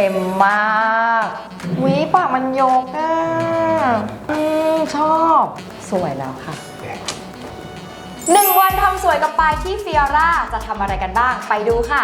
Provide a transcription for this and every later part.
เต็มมากวิปากมันยกอะอืมชอบสวยแล้วค่ะ หนึ่งวันทำสวยกับปลายที่เฟียร่าจะทำอะไรกันบ้างไปดูค่ะ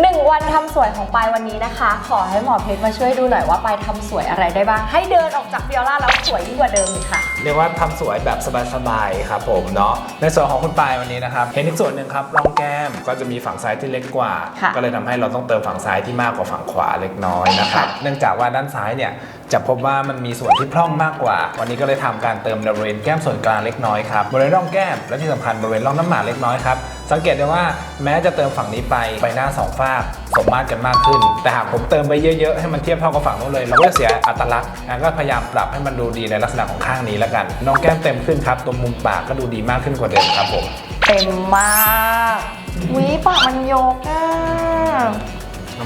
หนึ่งวันทำสวยของปายวันนี้นะคะ ขอให้หมอเพชรมาช่วยดูหน่อยว่าปายทำสวยอะไรได้บ้าง ให้เดินออกจากฟิออร่าแล้วสวยยิ่งกว่าเดิมอีกค่ะ เรียกว่าทำสวยแบบสบายๆครับผมเนาะในส่วนของคุณปายวันนี้นะครับเห็นอีกส่วนหนึ่งครับร่องแก้มก็จะมีฝั่งซ้ายที่เล็กกว่าค่ะก็เลยทำให้เราต้องเติมฝั่งซ้ายที่มากกว่าฝั่งขวาเล็กน้อยนะครับเนื่องจากว่าด้านซ้ายเนี่ย จะพบว่ามันมีส่วนที่พร่องมากกว่า วันนี้ก็เลยทำการเติมบริเวณแก้มส่วนกลางเล็กน้อยครับบริเวณร่องแก้มและที่สำคัญบริเวณร่องน้ำหมากเล็กน้อยครับสังเกตได้ว่าแม้จะเติมฝั่งนี้ไปใบหน้าสองฝากสมมาตรกันมากขึ้น แต่หากผมเติมไปเยอะๆ ให้มันเทียบเท่ากับฝั่งนู้นเลย เราก็จะเสียอัตลักษณ์ก็พยายามปรับให้มันดูดีในลักษณะของข้างนี้แล้วกัน น้องแก้มเต็มขึ้นครับ ตรงมุมปากก็ดูดีมากขึ้นกว่าเดิมครับผม เต็มมากวิปากมันยกอะ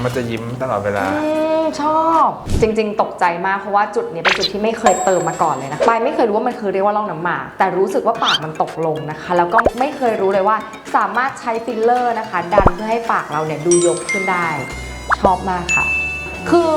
มันจะยิ้มตลอดเวลา อืมชอบจริง ๆ ตกใจมากเพราะว่าจุดนี้เป็นจุดที่ไม่เคยเติมมาก่อนเลยนะปายไม่เคยรู้ว่ามันคือเรียกว่าร่องน้ำหมาก แต่รู้สึกว่าปากมันตกลงนะคะ แล้วก็ไม่เคยรู้เลยว่าสามารถใช้ฟิลเลอร์นะคะ ดันเพื่อให้ปากเราเนี่ยดูยกขึ้นได้ ชอบมากค่ะ คือ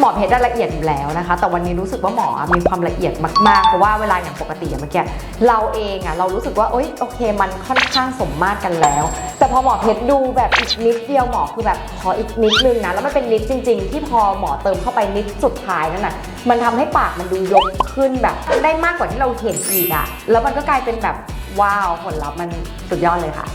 หมอเพชรได้ละเอียดอยู่แล้วนะคะ แต่วันนี้รู้สึกว่าหมอมีความละเอียดมากๆ เพราะว่าเวลาอย่างปกติอะเมื่อกี้เราเองอะเรารู้สึกว่าโอ๊ยโอเค มันค่อนข้างสมมาตรกันแล้ว แต่พอหมอเพชรดูแบบอีกนิดเดียวหมอคือแบบขออีกนิดนึงนะ แล้วมันเป็นนิดจริง ๆ ที่พอหมอเติมเข้าไปนิดสุดท้ายนั่นน่ะมันทำให้ปากมันดูยกขึ้นแบบได้มากกว่าที่เราเห็นอีกอะแล้วมันก็กลายเป็นแบบว้าวผลลัพธ์มันสุดยอดเลยค่ะ